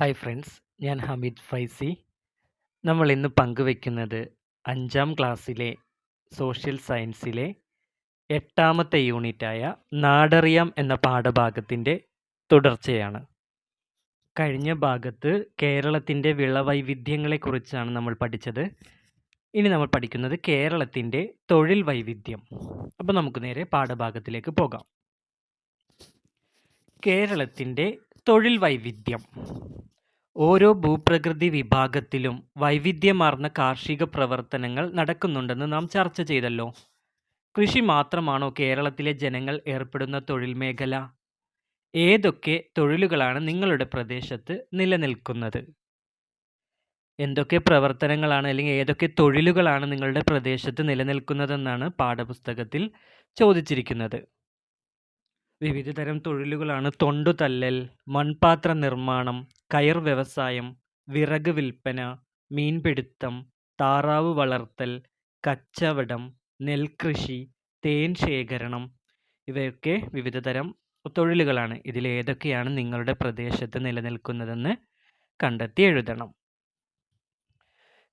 Hi friends ഞാൻ ഹമീദ് ഫൈസി. നമ്മൾ ഇന്ന് പങ്കുവെക്കുന്നത് അഞ്ചാം ക്ലാസ്സിലെ സോഷ്യൽ സയൻസിലെ എട്ടാമത്തെ യൂണിറ്റായ നാടറിയാം എന്ന പാഠഭാഗത്തിന്റെ തുടർച്ചയാണ്. കഴിഞ്ഞ ഭാഗത്ത് കേരളത്തിന്റെ വിളവൈവിധ്യങ്ങളെക്കുറിച്ചാണ് നമ്മൾ പഠിച്ചത്. ഇനി നമ്മൾ പഠിക്കുന്നത് കേരളത്തിന്റെ തൊഴിൽ വൈവിധ്യം. അപ്പോൾ നമുക്ക് നേരെ പാഠഭാഗത്തിലേക്ക് പോകാം. കേരളത്തിന്റെ തൊഴിൽ വൈവിധ്യം ഓരോ ഭൂപ്രകൃതി വിഭാഗത്തിലും വൈവിധ്യമാർന്ന കാർഷിക പ്രവർത്തനങ്ങൾ നടക്കുന്നുണ്ടെന്ന് നാം ചർച്ച ചെയ്തല്ലോ. കൃഷി മാത്രമാണോ കേരളത്തിലെ ജനങ്ങൾ ഏർപ്പെടുന്ന തൊഴിൽ മേഖല? ഏതൊക്കെ തൊഴിലുകളാണ് നിങ്ങളുടെ പ്രദേശത്ത് നിലനിൽക്കുന്നത്? എന്തൊക്കെ പ്രവർത്തനങ്ങളാണ് അല്ലെങ്കിൽ ഏതൊക്കെ തൊഴിലുകളാണ് നിങ്ങളുടെ പ്രദേശത്ത് നിലനിൽക്കുന്നതെന്നാണ് പാഠപുസ്തകത്തിൽ ചോദിച്ചിരിക്കുന്നത്. വിവിധ തരം തൊഴിലുകളാണ് തൊണ്ടുതല്ലൽ മൺപാത്ര നിർമ്മാണം കയർ വ്യവസായം വിറക് വിൽപ്പന മീൻപിടുത്തം താറാവ് വളർത്തൽ കച്ചവടം നെൽകൃഷി തേൻ ശേഖരണം. ഇവയൊക്കെ വിവിധ തരം തൊഴിലുകളാണ് ഇതിലേതൊക്കെയാണ് നിങ്ങളുടെ പ്രദേശത്ത് നിലനിൽക്കുന്നതെന്ന് കണ്ടെത്തി എഴുതണം.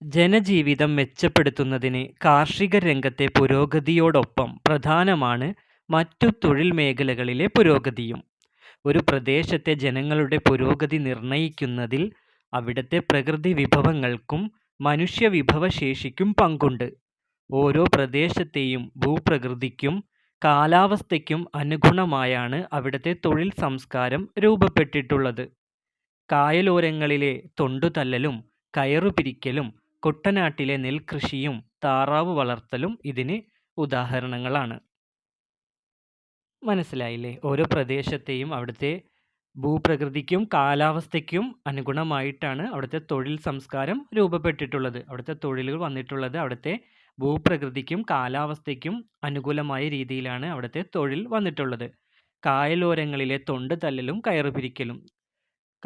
ജനജീവിതം മെച്ചപ്പെടുത്തുന്നതിന് കാർഷിക രംഗത്തെ പുരോഗതിയോടൊപ്പം പ്രധാനമാണ് മറ്റു തൊഴിൽ മേഖലകളിലെ പുരോഗതിയും. ഒരു പ്രദേശത്തെ ജനങ്ങളുടെ പുരോഗതി പ്രകൃതി വിഭവങ്ങൾക്കും മനുഷ്യ വിഭവശേഷിക്കും പങ്കുണ്ട്. ഓരോ പ്രദേശത്തെയും ഭൂപ്രകൃതിക്കും കാലാവസ്ഥയ്ക്കും അനുഗുണമായാണ് അവിടുത്തെ തൊഴിൽ സംസ്കാരം രൂപപ്പെട്ടിട്ടുള്ളത്. കായലോരങ്ങളിലെ തൊണ്ടുതല്ലലും കയറുപിരിക്കലും കുട്ടനാട്ടിലെ നെൽകൃഷിയും താറാവ് വളർത്തലും ഇതിന് ഉദാഹരണങ്ങളാണ്. മനസ്സിലായില്ലേ? ഓരോ പ്രദേശത്തെയും അവിടുത്തെ ഭൂപ്രകൃതിക്കും കാലാവസ്ഥയ്ക്കും അനുഗുണമായിട്ടാണ് അവിടുത്തെ തൊഴിൽ സംസ്കാരം രൂപപ്പെട്ടിട്ടുള്ളത്. അവിടുത്തെ തൊഴിലുകൾ വന്നിട്ടുള്ളത് അവിടുത്തെ ഭൂപ്രകൃതിക്കും കാലാവസ്ഥയ്ക്കും അനുകൂലമായ രീതിയിലാണ് അവിടുത്തെ തൊഴിൽ വന്നിട്ടുള്ളത്. കായലോരങ്ങളിലെ തൊണ്ട് തല്ലലും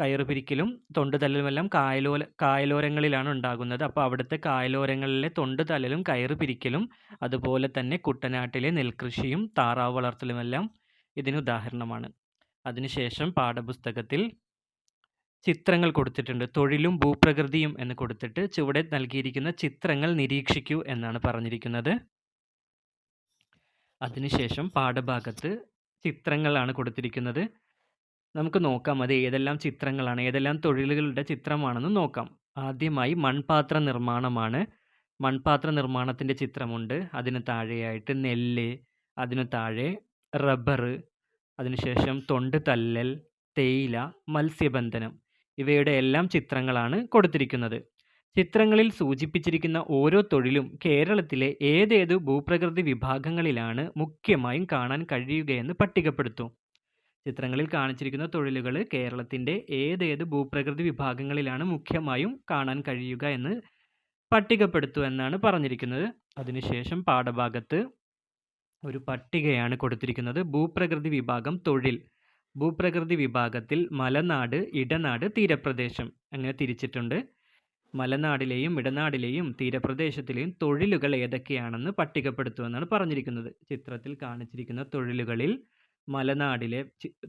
കയറുപിരിക്കലും കയറുപിരിക്കലും തൊണ്ട് തല്ലലുമെല്ലാം കായലോല കായലോരങ്ങളിലാണ് ഉണ്ടാകുന്നത്. അപ്പോൾ അവിടുത്തെ കായലോരങ്ങളിലെ തൊണ്ട് തല്ലലും കയറുപിരിക്കലും അതുപോലെ തന്നെ കുട്ടനാട്ടിലെ നെൽകൃഷിയും താറാവ് വളർത്തലുമെല്ലാം ഇതിന് ഉദാഹരണമാണ്. അതിനുശേഷം പാഠപുസ്തകത്തിൽ ചിത്രങ്ങൾ കൊടുത്തിട്ടുണ്ട്. തൊഴിലും ഭൂപ്രകൃതിയും എന്ന് കൊടുത്തിട്ട് ചുവടെ നൽകിയിരിക്കുന്ന ചിത്രങ്ങൾ നിരീക്ഷിക്കൂ എന്നാണ് പറഞ്ഞിരിക്കുന്നത്. അതിനുശേഷം പാഠഭാഗത്ത് ചിത്രങ്ങളാണ് കൊടുത്തിരിക്കുന്നത്. നമുക്ക് നോക്കാം. അത് ഏതെല്ലാം ചിത്രങ്ങളാണ് ഏതെല്ലാം തൊഴിലുകളുടെ ചിത്രമാണെന്ന് നോക്കാം. ആദ്യമായി മൺപാത്ര നിർമ്മാണമാണ്. മൺപാത്ര നിർമ്മാണത്തിന്റെ ചിത്രമുണ്ട്. അതിന് താഴെയായിട്ട് നെല്ല് അതിന് താഴെ റബ്ബർ അതിനുശേഷം തൊണ്ട് തല്ലൽ തേയില മത്സ്യബന്ധനം ഇവയുടെ എല്ലാം ചിത്രങ്ങളാണ് കൊടുത്തിരിക്കുന്നത്. ചിത്രങ്ങളിൽ സൂചിപ്പിച്ചിരിക്കുന്ന ഓരോ തൊഴിലും കേരളത്തിലെ ഏതേതു ഭൂപ്രകൃതി വിഭാഗങ്ങളിലാണ് മുഖ്യമായും കാണാൻ കഴിയുകയെന്ന് പട്ടികപ്പെടുത്തൂ. ചിത്രങ്ങളിൽ കാണിച്ചിരിക്കുന്ന തൊഴിലുകൾ കേരളത്തിന്റെ ഏതേത് ഭൂപ്രകൃതി വിഭാഗങ്ങളിലാണ് മുഖ്യമായും കാണാൻ കഴിയുക എന്ന് പട്ടികപ്പെടുത്തൂ എന്നാണ് പറഞ്ഞിരിക്കുന്നത്. അതിനുശേഷം പാഠഭാഗത്ത് ഒരു പട്ടികയാണ് കൊടുത്തിരിക്കുന്നത്. ഭൂപ്രകൃതി വിഭാഗം തൊഴിൽ. ഭൂപ്രകൃതി വിഭാഗത്തിൽ മലനാട് ഇടനാട് തീരപ്രദേശം അങ്ങനെ തിരിച്ചിട്ടുണ്ട്. മലനാടിലെയും ഇടനാടിലെയും തീരപ്രദേശത്തിലെയും തൊഴിലുകൾ ഏതൊക്കെയാണെന്ന് പട്ടികപ്പെടുത്തുമെന്നാണ് പറഞ്ഞിരിക്കുന്നത്. ചിത്രത്തിൽ കാണിച്ചിരിക്കുന്ന തൊഴിലുകളിൽ മലനാടിലെ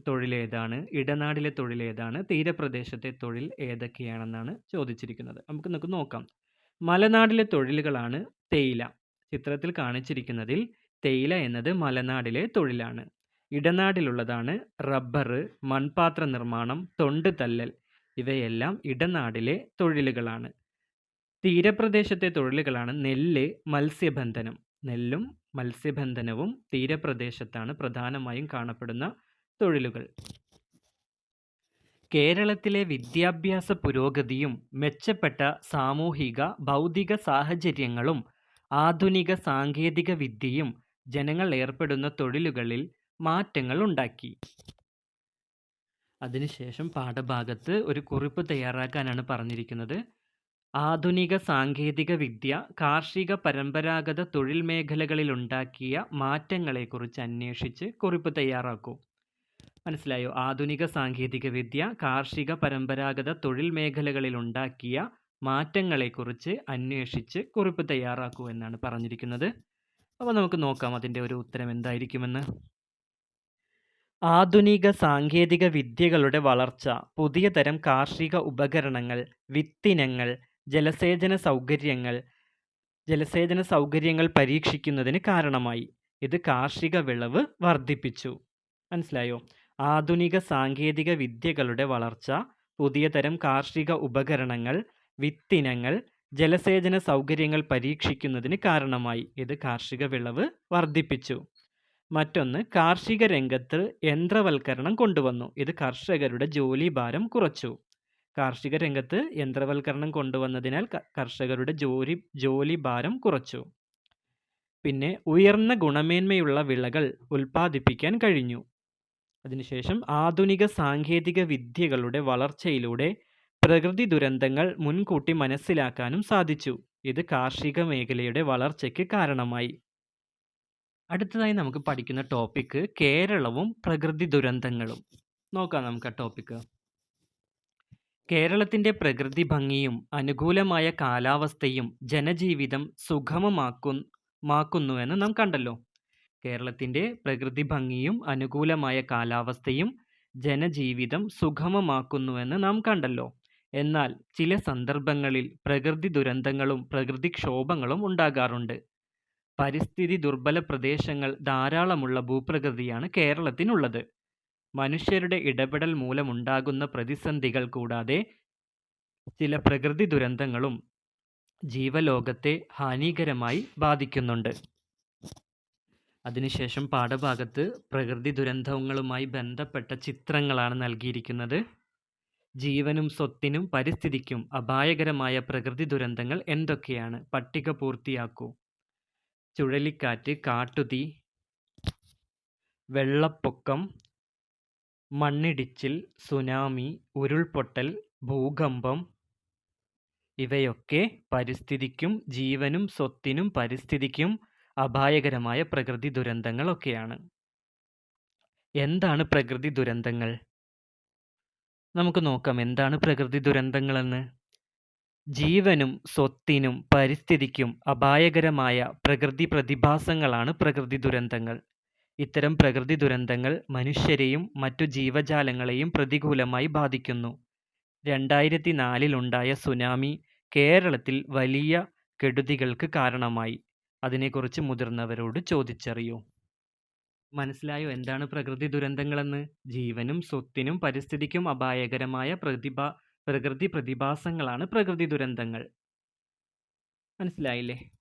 തൊഴിലേതാണ് ഇടനാടിലെ തൊഴിലേതാണ് തീരപ്രദേശത്തെ തൊഴിൽ ഏതൊക്കെയാണെന്നാണ് ചോദിച്ചിരിക്കുന്നത്. നമുക്ക് നമുക്ക് നോക്കാം. മലനാടിലെ തൊഴിലുകളാണ് തേയില. ചിത്രത്തിൽ കാണിച്ചിരിക്കുന്നതിൽ തേയില എന്നത് മലനാടിലെ തൊഴിലാണ്. ഇടനാടിലുള്ളതാണ് റബ്ബർ മൺപാത്ര നിർമ്മാണം തൊണ്ട് തല്ലൽ. ഇവയെല്ലാം ഇടനാടിലെ തൊഴിലുകളാണ്. തീരപ്രദേശത്തെ തൊഴിലുകളാണ് നെല്ല് മത്സ്യബന്ധനം. നെല്ലും മത്സ്യബന്ധനവും തീരപ്രദേശത്താണ് പ്രധാനമായും കാണപ്പെടുന്ന തൊഴിലുകൾ. കേരളത്തിലെ വിദ്യാഭ്യാസ പുരോഗതിയും മെച്ചപ്പെട്ട സാമൂഹിക ഭൗതിക സാഹചര്യങ്ങളും ആധുനിക സാങ്കേതിക വിദ്യയും ജനങ്ങൾ ഏർപ്പെടുന്ന തൊഴിലുകളിൽ മാറ്റങ്ങൾ ഉണ്ടാക്കി. അതിനുശേഷം പാഠഭാഗത്ത് ഒരു കുറിപ്പ് തയ്യാറാക്കാനാണ് പറഞ്ഞിരിക്കുന്നത്. ആധുനിക സാങ്കേതിക വിദ്യ കാർഷിക പരമ്പരാഗത തൊഴിൽ മേഖലകളിലുണ്ടാക്കിയ മാറ്റങ്ങളെക്കുറിച്ച് അന്വേഷിച്ച് കുറിപ്പ് തയ്യാറാക്കൂ. മനസ്സിലായോ? ആധുനിക സാങ്കേതിക വിദ്യ കാർഷിക പരമ്പരാഗത തൊഴിൽ മേഖലകളിലുണ്ടാക്കിയ മാറ്റങ്ങളെക്കുറിച്ച് അന്വേഷിച്ച് കുറിപ്പ് തയ്യാറാക്കൂ എന്നാണ് പറഞ്ഞിരിക്കുന്നത്. അപ്പോൾ നമുക്ക് നോക്കാം അതിന്റെ ഒരു ഉത്തരം എന്തായിരിക്കുമെന്ന്. ആധുനിക സാങ്കേതിക വിദ്യകളുടെ വളർച്ച പുതിയ തരം കാർഷിക ഉപകരണങ്ങൾ, വിത്തിനങ്ങൾ, ജലസേചന സൗകര്യങ്ങൾ ജലസേചന സൗകര്യങ്ങൾ പരീക്ഷിക്കുന്നതിന് കാരണമായി. ഇത് കാർഷിക വിളവ് വർദ്ധിപ്പിച്ചു. മനസ്സിലായോ? ആധുനിക സാങ്കേതിക വിദ്യകളുടെ വളർച്ച പുതിയ തരം കാർഷിക ഉപകരണങ്ങൾ, വിത്തിനങ്ങൾ, ജലസേചന സൗകര്യങ്ങൾ പരീക്ഷിക്കുന്നതിന് കാരണമായി. ഇത് കാർഷിക വിളവ് വർദ്ധിപ്പിച്ചു. മറ്റൊന്ന് കാർഷിക രംഗത്ത് യന്ത്രവൽക്കരണം കൊണ്ടുവന്നു. ഇത് കർഷകരുടെ ജോലിഭാരം കുറച്ചു. കാർഷിക രംഗത്ത് യന്ത്രവൽക്കരണം കൊണ്ടുവന്നതിനാൽ കർഷകരുടെ ജോലി ജോലി ഭാരം കുറച്ചു. പിന്നെ ഉയർന്ന ഗുണമേന്മയുള്ള വിളകൾ ഉൽപ്പാദിപ്പിക്കാൻ കഴിഞ്ഞു. അതിനുശേഷം ആധുനിക സാങ്കേതിക വിദ്യകളുടെ വളർച്ചയിലൂടെ പ്രകൃതി ദുരന്തങ്ങൾ മുൻകൂട്ടി മനസ്സിലാക്കാനും സാധിച്ചു. ഇത് കാർഷിക മേഖലയുടെ വളർച്ചയ്ക്ക് കാരണമായി. അടുത്തതായി നമുക്ക് പഠിക്കുന്ന ടോപ്പിക്ക് കേരളവും പ്രകൃതി ദുരന്തങ്ങളും. നോക്കാം നമുക്ക് ആ ടോപ്പിക്ക്. കേരളത്തിന്റെ പ്രകൃതി ഭംഗിയും അനുകൂലമായ കാലാവസ്ഥയും ജനജീവിതം സുഗമമാക്കുന്നുവെന്ന് നാം കണ്ടല്ലോ. കേരളത്തിന്റെ പ്രകൃതി ഭംഗിയും അനുകൂലമായ കാലാവസ്ഥയും ജനജീവിതം സുഗമമാക്കുന്നുവെന്ന് നാം കണ്ടല്ലോ. എന്നാൽ ചില സന്ദർഭങ്ങളിൽ പ്രകൃതി ദുരന്തങ്ങളും പ്രകൃതിക്ഷോഭങ്ങളും ഉണ്ടാകാറുണ്ട്. പരിസ്ഥിതി ദുർബല പ്രദേശങ്ങൾ ധാരാളമുള്ള ഭൂപ്രകൃതിയാണ് കേരളത്തിനുള്ളത്. മനുഷ്യരുടെ ഇടപെടൽ മൂലമുണ്ടാകുന്ന പ്രതിസന്ധികൾ കൂടാതെ ചില പ്രകൃതി ദുരന്തങ്ങളും ജീവലോകത്തെ ഹാനികരമായി ബാധിക്കുന്നുണ്ട്. അതിനുശേഷം പാഠഭാഗത്ത് പ്രകൃതി ദുരന്തങ്ങളുമായി ബന്ധപ്പെട്ട ചിത്രങ്ങളാണ് നൽകിയിരിക്കുന്നത്. ജീവനും സ്വത്തിനും പരിസ്ഥിതിക്കും അപായകരമായ പ്രകൃതി ദുരന്തങ്ങൾ എന്തൊക്കെയാണ്? പട്ടിക പൂർത്തിയാക്കൂ. ചുഴലിക്കാറ്റ്, കാട്ടുതീ, വെള്ളപ്പൊക്കം, മണ്ണിടിച്ചിൽ, സുനാമി, ഉരുൾപൊട്ടൽ, ഭൂകമ്പം ഇവയൊക്കെ പരിസ്ഥിതിക്കും ജീവനും സ്വത്തിനും പരിസ്ഥിതിക്കും അപായകരമായ പ്രകൃതി ദുരന്തങ്ങളൊക്കെയാണ്. എന്താണ് പ്രകൃതി ദുരന്തങ്ങൾ? നമുക്ക് നോക്കാം എന്താണ് പ്രകൃതി ദുരന്തങ്ങളെന്ന്. ജീവനും സ്വത്തിനും പരിസ്ഥിതിക്കും അപായകരമായ പ്രകൃതി പ്രതിഭാസങ്ങളാണ് പ്രകൃതി ദുരന്തങ്ങൾ. ഇത്തരം പ്രകൃതി ദുരന്തങ്ങൾ മനുഷ്യരെയും മറ്റു ജീവജാലങ്ങളെയും പ്രതികൂലമായി ബാധിക്കുന്നു. രണ്ടായിരത്തി നാലിലുണ്ടായ സുനാമി കേരളത്തിൽ വലിയ കെടുതികൾക്ക് കാരണമായി. അതിനെക്കുറിച്ച് മുതിർന്നവരോട് ചോദിച്ചറിയൂ. മനസ്സിലായോ എന്താണ് പ്രകൃതി ദുരന്തങ്ങളെന്ന്? ജീവനും സ്വത്തിനും പരിസ്ഥിതിക്കും അപായകരമായ പ്രതിഭാ പ്രകൃതി പ്രതിഭാസങ്ങളാണ് പ്രകൃതി ദുരന്തങ്ങൾ. മനസ്സിലായില്ലേ?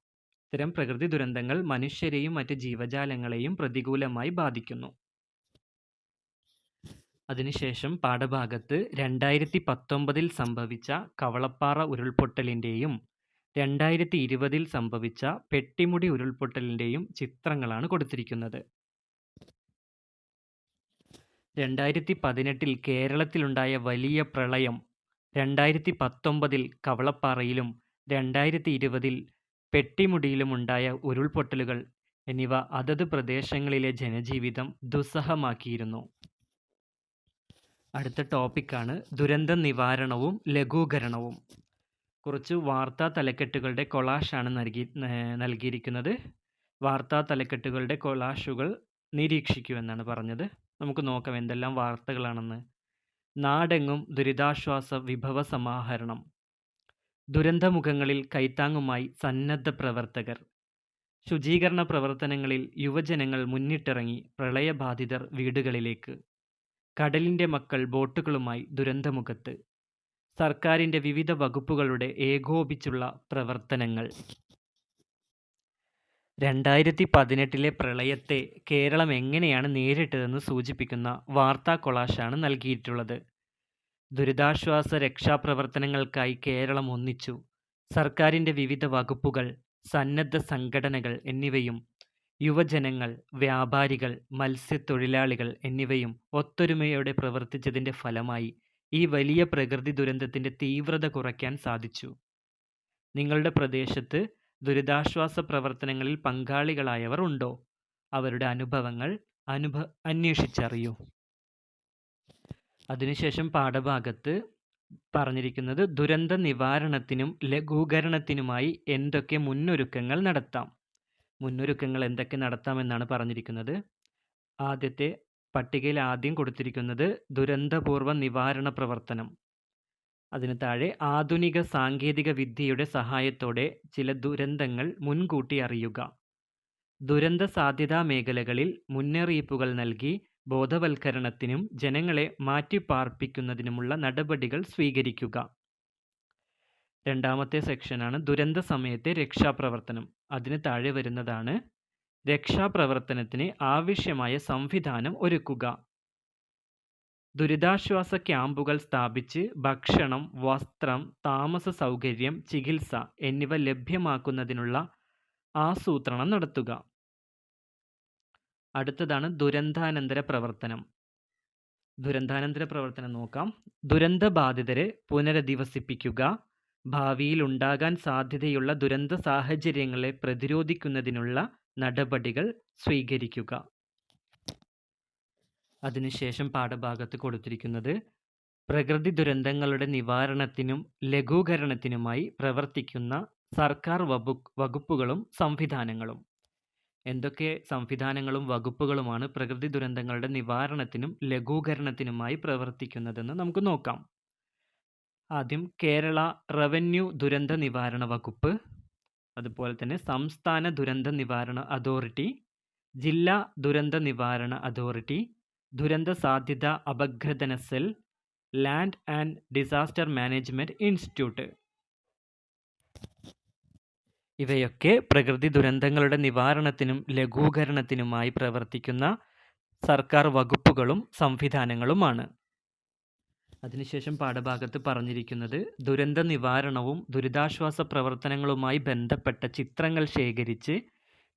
ഇത്തരം പ്രകൃതി ദുരന്തങ്ങൾ മനുഷ്യരെയും മറ്റ് ജീവജാലങ്ങളെയും പ്രതികൂലമായി ബാധിക്കുന്നു. അതിനുശേഷം പാഠഭാഗത്ത് രണ്ടായിരത്തി പത്തൊമ്പതിൽ സംഭവിച്ച കവളപ്പാറ ഉരുൾപൊട്ടലിന്റെയും രണ്ടായിരത്തി ഇരുപതിൽ സംഭവിച്ച പെട്ടിമുടി ഉരുൾപൊട്ടലിന്റെയും ചിത്രങ്ങളാണ് കൊടുത്തിരിക്കുന്നത്. രണ്ടായിരത്തി പതിനെട്ടിൽ കേരളത്തിലുണ്ടായ വലിയ പ്രളയം, രണ്ടായിരത്തി പത്തൊമ്പതിൽ കവളപ്പാറയിലും രണ്ടായിരത്തിഇരുപതിൽ പെട്ടിമുടിയിലുമുണ്ടായ ഉരുൾപൊട്ടലുകൾ എന്നിവ അതത് പ്രദേശങ്ങളിലെ ജനജീവിതം ദുസ്സഹമാക്കിയിരുന്നു. അടുത്ത ടോപ്പിക്കാണ് ദുരന്ത നിവാരണവും ലഘൂകരണവും. കുറച്ച് വാർത്താ തലക്കെട്ടുകളുടെ കൊളാഷാണ് നൽകി നൽകിയിരിക്കുന്നത്. വാർത്താ തലക്കെട്ടുകളുടെ കൊളാഷുകൾ നിരീക്ഷിക്കൂ എന്നാണ് പറഞ്ഞത്. നമുക്ക് നോക്കാം എന്തെല്ലാം വാർത്തകളാണെന്ന്. നാടെങ്ങും ദുരിതാശ്വാസ വിഭവ സമാഹരണം. ദുരന്തമുഖങ്ങളിൽ കൈത്താങ്ങുമായി സന്നദ്ധ പ്രവർത്തകർ. ശുചീകരണ പ്രവർത്തനങ്ങളിൽ യുവജനങ്ങൾ മുന്നിട്ടിറങ്ങി പ്രളയബാധിതർ വീടുകളിലേക്ക്. കടലിന്റെ മക്കൾ ബോട്ടുകളുമായി ദുരന്തമുഖത്ത്. സർക്കാരിന്റെ വിവിധ വകുപ്പുകളുടെ ഏകോപിച്ചുള്ള പ്രവർത്തനങ്ങൾ. രണ്ടായിരത്തി പതിനെട്ടിലെ പ്രളയത്തെ കേരളം എങ്ങനെയാണ് നേരിട്ടതെന്ന് സൂചിപ്പിക്കുന്ന വാർത്താ കൊളാഷാണ് നൽകിയിട്ടുള്ളത്. ദുരിതാശ്വാസ രക്ഷാപ്രവർത്തനങ്ങൾക്കായി കേരളം ഒന്നിച്ചു. സർക്കാരിന്റെ വിവിധ വകുപ്പുകൾ, സന്നദ്ധ സംഘടനകൾ എന്നിവയും യുവജനങ്ങൾ, വ്യാപാരികൾ, മത്സ്യത്തൊഴിലാളികൾ എന്നിവയും ഒത്തൊരുമയോടെ പ്രവർത്തിച്ചതിന്റെ ഫലമായി ഈ വലിയ പ്രകൃതി ദുരന്തത്തിന്റെ തീവ്രത കുറയ്ക്കാൻ സാധിച്ചു. നിങ്ങളുടെ പ്രദേശത്ത് ദുരിതാശ്വാസ പ്രവർത്തനങ്ങളിൽ പങ്കാളികളായവർ ഉണ്ടോ? അവരുടെ അനുഭവങ്ങൾ അനുഭ അന്വേഷിച്ചറിയൂ. അതിനുശേഷം പാഠഭാഗത്ത് പറഞ്ഞിരിക്കുന്നത് ദുരന്ത നിവാരണത്തിനും ലഘൂകരണത്തിനുമായി എന്തൊക്കെ മുന്നൊരുക്കങ്ങൾ നടത്താം. മുന്നൊരുക്കങ്ങൾ എന്തൊക്കെ നടത്താമെന്നാണ് പറഞ്ഞിരിക്കുന്നത്. ആദ്യത്തെ പട്ടികയിൽ ആദ്യം കൊടുത്തിരിക്കുന്നത് ദുരന്തപൂർവ നിവാരണ പ്രവർത്തനം അതിന് താഴെ ആധുനിക സാങ്കേതിക വിദ്യയുടെ സഹായത്തോടെ ചില ദുരന്തങ്ങൾ മുൻകൂട്ടി അറിയുക ദുരന്ത സാധ്യതാ മേഖലകളിൽ മുന്നറിയിപ്പുകൾ നൽകി ബോധവൽക്കരണത്തിനും ജനങ്ങളെ മാറ്റിപ്പാർപ്പിക്കുന്നതിനുമുള്ള നടപടികൾ സ്വീകരിക്കുക. രണ്ടാമത്തെ സെക്ഷനാണ് ദുരന്ത സമയത്തെ രക്ഷാപ്രവർത്തനം. അതിന് താഴെ വരുന്നതാണ് രക്ഷാപ്രവർത്തനത്തിന് ആവശ്യമായ സംവിധാനം ഒരുക്കുക. ദുരിതാശ്വാസ ക്യാമ്പുകൾ സ്ഥാപിച്ച് ഭക്ഷണം വസ്ത്രം താമസ സൗകര്യം ചികിത്സ എന്നിവ ലഭ്യമാക്കുന്നതിനുള്ള ആസൂത്രണം നടത്തുക. അടുത്തതാണ് ദുരന്താനന്തര പ്രവർത്തനം. ദുരന്താനന്തര പ്രവർത്തനം നോക്കാം. ദുരന്തബാധിതരെ പുനരധിവസിപ്പിക്കുക ഭാവിയിൽ ഉണ്ടാകാൻ സാധ്യതയുള്ള ദുരന്ത സാഹചര്യങ്ങളെ പ്രതിരോധിക്കുന്നതിനുള്ള നടപടികൾ സ്വീകരിക്കുക. അതിനുശേഷം പാഠഭാഗത്ത് കൊടുത്തിരിക്കുന്നത് പ്രകൃതി ദുരന്തങ്ങളുടെ നിവാരണത്തിനും ലഘൂകരണത്തിനുമായി പ്രവർത്തിക്കുന്ന സർക്കാർ വകുപ്പുകളും സംവിധാനങ്ങളും. എന്തൊക്കെ സംവിധാനങ്ങളും വകുപ്പുകളുമാണ് പ്രകൃതി ദുരന്തങ്ങളുടെ നിവാരണത്തിനും ലഘൂകരണത്തിനുമായി പ്രവർത്തിക്കുന്നതെന്ന് നമുക്ക് നോക്കാം. ആദ്യം കേരള റവന്യൂ ദുരന്ത നിവാരണ വകുപ്പ് അതുപോലെ തന്നെ സംസ്ഥാന ദുരന്ത നിവാരണ അതോറിറ്റി ജില്ലാ ദുരന്ത നിവാരണ അതോറിറ്റി ദുരന്ത സാധ്യത അപഗ്രഥന cell land and disaster management institute. ഇവയൊക്കെ പ്രകൃതി ദുരന്തങ്ങളുടെ നിവാരണത്തിനും ലഘൂകരണത്തിനുമായി പ്രവർത്തിക്കുന്ന സർക്കാർ വകുപ്പുകളും സംവിധാനങ്ങളുമാണ്. അതിനുശേഷം പാഠഭാഗത്ത് പറഞ്ഞിരിക്കുന്നത് ദുരന്ത നിവാരണവും ദുരിതാശ്വാസ പ്രവർത്തനങ്ങളുമായി ബന്ധപ്പെട്ട ചിത്രങ്ങൾ ശേഖരിച്ച്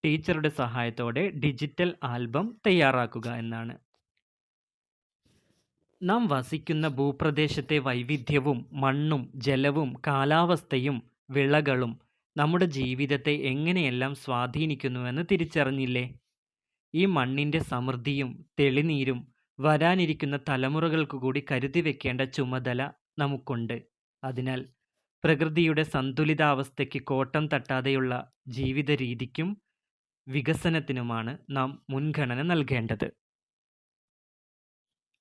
ടീച്ചറുടെ സഹായത്തോടെ ഡിജിറ്റൽ ആൽബം തയ്യാറാക്കുക എന്നാണ്. നാം വസിക്കുന്ന ഭൂപ്രദേശത്തെ വൈവിധ്യവും മണ്ണും ജലവും കാലാവസ്ഥയും വിളകളും നമ്മുടെ ജീവിതത്തെ എങ്ങനെയെല്ലാം സ്വാധീനിക്കുന്നുവെന്ന് തിരിച്ചറിഞ്ഞില്ലേ? ഈ മണ്ണിന്റെ സമൃദ്ധിയും തെളിനീരും വരാനിരിക്കുന്ന തലമുറകൾക്കു കൂടി കരുതി വെക്കേണ്ട ചുമതല നമുക്കുണ്ട്. അതിനാൽ പ്രകൃതിയുടെ സന്തുലിതാവസ്ഥയ്ക്ക് കോട്ടം തട്ടാതെയുള്ള ജീവിത രീതിക്കും വികസനത്തിനുമാണ് നാം മുൻഗണന നൽകേണ്ടത്.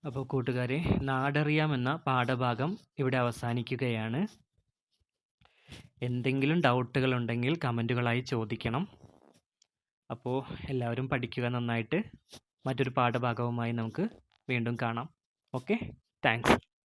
അപ്പോൾ കൂട്ടുകാരെ നാടറിയാമെന്ന പാഠഭാഗം ഇവിടെ അവസാനിക്കുകയാണ്. എന്തെങ്കിലും ഡൗട്ടുകൾ ഉണ്ടെങ്കിൽ കമന്റുകളായി ചോദിക്കണം. അപ്പോൾ എല്ലാവരും പഠിക്കുക നന്നായിട്ട്. മറ്റൊരു പാഠഭാഗവുമായി നമുക്ക് വീണ്ടും കാണാം. ഓക്കെ? താങ്ക്സ്.